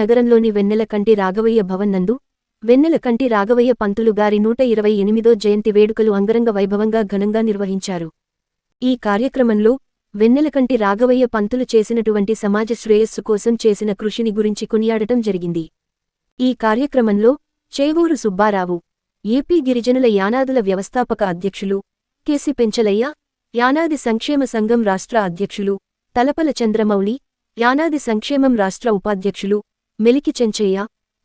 నగరంలోని వెన్నెలకంటి రాఘవయ్య భవన్ నందు వెన్నెలకంటి రాఘవయ్య పంతులు గారి నూట ఇరవై ఎనిమిదో జయంతి వేడుకలు అంగరంగ వైభవంగా ఘనంగా నిర్వహించారు. ఈ కార్యక్రమంలో వెన్నెలకంటి రాఘవయ్య పంతులు చేసినటువంటి సమాజ శ్రేయస్సు కోసం చేసిన కృషిని గురించి కొనియాడటం జరిగింది. ఈ కార్యక్రమంలో చేవూరు సుబ్బారావు ఏపీ గిరిజనుల యానాదుల వ్యవస్థాపక అధ్యక్షులు కెసి పెంచలయ్య యానాది సంక్షేమ సంఘం రాష్ట్ర అధ్యక్షులు తలపల చంద్రమౌళి యానాది సంక్షేమం రాష్ట్ర ఉపాధ్యక్షులు మెలికి చెంచయ్య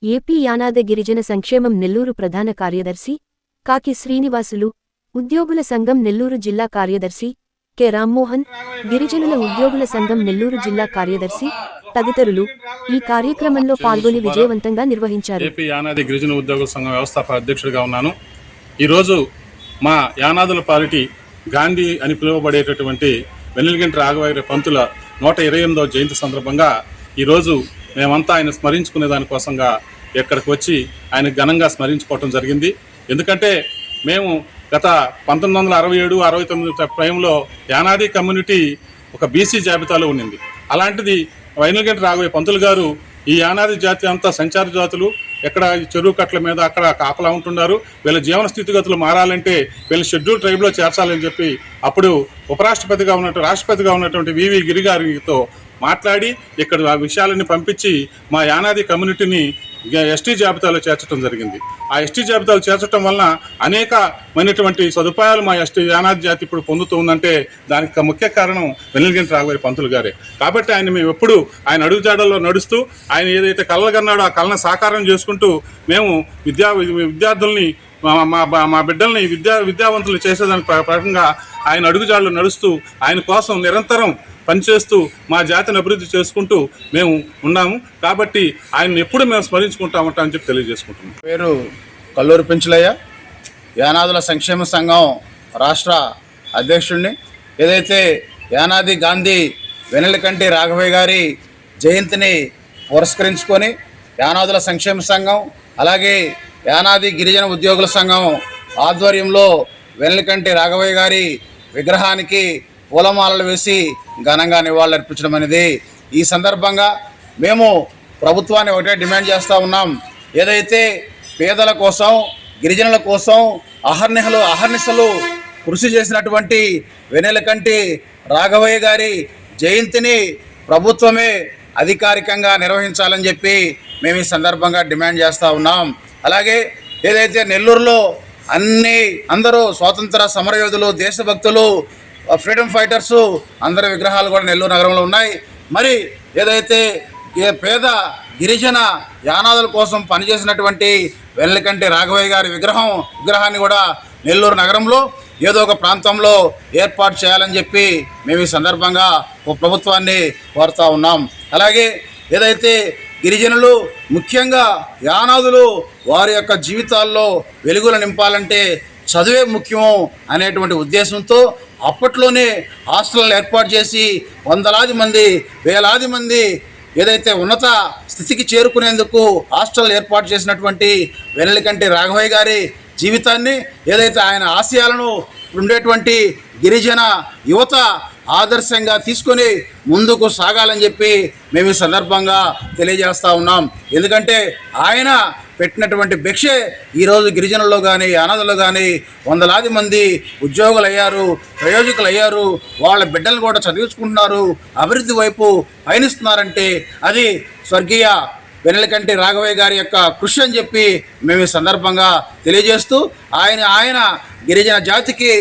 ఏపీ యానాద గిరిజన సంక్షేమం నెల్లూరు ప్రధాన కార్యదర్శి కాకి శ్రీనివాసులు ఉద్యోగుల సంఘం నెల్లూరు జిల్లా కార్యదర్శి కె. రామ్మోహన్ గిరిజనుల ఉద్యోగుల సంఘం నెల్లూరు జిల్లా కార్యదర్శి తదితరులు ఈ కార్యక్రమంలో పాల్గొని విజయవంతంగా నిర్వహించారు. ఏపీ యానాది గిరిజన ఉద్యోగుల సంఘం వ్యవస్థాపక అధ్యక్షుడిగా ఉన్నాను. ఈరోజు మా యానాదుల పాలిటీ గాంధీ అని పిలువబడేటటువంటి వెన్నెలగంటి రాఘవగిరి పంతుల నూట ఇరవై ఎనిమిదవ జయంతి సందర్భంగా ఈరోజు మేమంతా ఆయన స్మరించుకునే దానికోసంగా ఇక్కడికి వచ్చి ఆయన ఘనంగా స్మరించుకోవటం జరిగింది. ఎందుకంటే మేము గత పంతొమ్మిది వందల అరవై ఏడు అరవై తొమ్మిది టైంలో యానాది కమ్యూనిటీ ఒక బీసీ జాబితాలో ఉండింది అలాంటిది వైనల్గంటి రాఘవయ్య పంతులు గారు ఈ యానాది జాతి అంతా సంచార జాతులు ఎక్కడ చెరువు కట్ల మీద అక్కడ కాపలా ఉంటున్నారు వీళ్ళ జీవన స్థితిగతులు మారాలంటే వీళ్ళ షెడ్యూల్ ట్రైబ్లో చేర్చాలని చెప్పి అప్పుడు ఉపరాష్ట్రపతిగా ఉన్నట్టు రాష్ట్రపతిగా ఉన్నటువంటి వివి గిరి గారితో మాట్లాడి ఇక్కడ ఆ విషయాలని పంపించి మా యానాది కమ్యూనిటీని ఎస్టీ జాబితాలో చేర్చడం జరిగింది. ఆ ఎస్టీ జాబితాలో చేర్చడం వలన అనేకమైనటువంటి సదుపాయాలు మా ఎస్టీ యానాది జాతి ఇప్పుడు పొందుతూ ఉందంటే దానికి ముఖ్య కారణం వెన్నెలగంటి రాఘవరి పంతులు గారే. కాబట్టి ఆయన మేము ఎప్పుడు ఆయన అడుగుజాడల్లో నడుస్తూ ఆయన ఏదైతే కన్నాడో ఆ కళను సాకారం చేసుకుంటూ మేము విద్యా విద్యార్థుల్ని మా మా మా బిడ్డల్ని విద్యా విద్యావంతులు చేసేదానికి ప్ర- ఆయన అడుగుజాడలు నడుస్తూ ఆయన కోసం నిరంతరం పనిచేస్తూ మా జాతిని అభివృద్ధి చేసుకుంటూ మేము ఉన్నాము. కాబట్టి ఆయన ఎప్పుడు మేము స్మరించుకుంటామంటా అని చెప్పి తెలియజేసుకుంటున్నాం. పేరు కల్లూరు పెంచులయ్య. యానాదుల సంక్షేమ సంఘం రాష్ట్ర అధ్యక్షుడిని. ఏదైతే యానాది గాంధీ వెనలకంటి రాఘవయ్య గారి జయంతిని పురస్కరించుకొని యానాదుల సంక్షేమ సంఘం అలాగే యానాది గిరిజన ఉద్యోగుల సంఘం ఆధ్వర్యంలో వెనలకంటి రాఘవయ్య గారి విగ్రహానికి పూలమాలలు వేసి ఘనంగా నివాళులర్పించడం అనేది ఈ సందర్భంగా మేము ప్రభుత్వాన్ని ఒకటే డిమాండ్ చేస్తూ ఉన్నాం. ఏదైతే పేదల కోసం గిరిజనుల కోసం అహర్నిహలు అహర్నిశలు కృషి చేసినటువంటి వెనెలకంటి రాఘవయ్య గారి జయంతిని ప్రభుత్వమే అధికారికంగా నిర్వహించాలని చెప్పి మేము ఈ సందర్భంగా డిమాండ్ చేస్తూ ఉన్నాం. అలాగే ఏదైతే నెల్లూరులో అన్ని అందరూ స్వాతంత్ర సమరయోధులు దేశభక్తులు ఫ్రీడమ్ ఫైటర్స్ అందరి విగ్రహాలు కూడా నెల్లూరు నగరంలో ఉన్నాయి. మరి ఏదైతే ఏ పేద గిరిజన యానాదుల కోసం పనిచేసినటువంటి వెల్లకంటి రాఘవయ్య గారి విగ్రహం విగ్రహాన్ని కూడా నెల్లూరు నగరంలో ఏదో ఒక ప్రాంతంలో ఏర్పాటు చేయాలని చెప్పి మేము ఈ సందర్భంగా ఒక ప్రభుత్వాన్ని కోరుతా ఉన్నాం. అలాగే ఏదైతే గిరిజనులు ముఖ్యంగా యానాదులు వారి యొక్క జీవితాల్లో వెలుగులు నింపాలంటే చదువే ముఖ్యం అనేటువంటి ఉద్దేశంతో అప్పట్లోనే హాస్టల్ ఏర్పాటు చేసి వందలాది మంది వేలాది మంది ఏదైతే ఉన్నత స్థితికి చేరుకునేందుకు హాస్టల్ ఏర్పాటు చేసినటువంటి వెనలికంటి రాఘవయ్య గారి జీవితాన్ని ఏదైతే ఆయన ఆశయాలను ఉండేటువంటి గిరిజన యువత ఆదర్శంగా తీసుకొని ముందుకు సాగాలని చెప్పి మేము ఈ సందర్భంగా తెలియజేస్తూ ఉన్నాం. ఎందుకంటే ఆయన పెట్టినటువంటి భిక్షే ఈరోజు గిరిజనుల్లో కానీ అనాథలో కానీ వందలాది మంది ఉద్యోగులు అయ్యారు ప్రయోజకులు అయ్యారు వాళ్ళ బిడ్డలు కూడా చదివించుకుంటున్నారు అభివృద్ధి వైపు పయనిస్తున్నారంటే అది స్వర్గీయ వెనలకంటి రాఘవయ్య గారి యొక్క కృషి అని చెప్పి మేము ఈ సందర్భంగా తెలియజేస్తూ ఆయన ఆయన గిరిజన జాతికి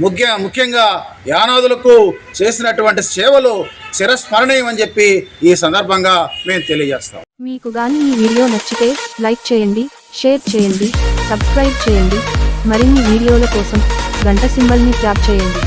ముఖ్య ముఖ్యంగా యానాదులకు చేసినటువంటి సేవలు చిరస్మరణీయం అని చెప్పి ఈ సందర్భంగా మేము తెలియజేస్తాం. మీకు గాని ఈ వీడియో నచ్చితే లైక్ చేయండి షేర్ చేయండి సబ్స్క్రైబ్ చేయండి. మరిన్ని వీడియోల కోసం గంట సింబల్ని ట్యాప్ చేయండి.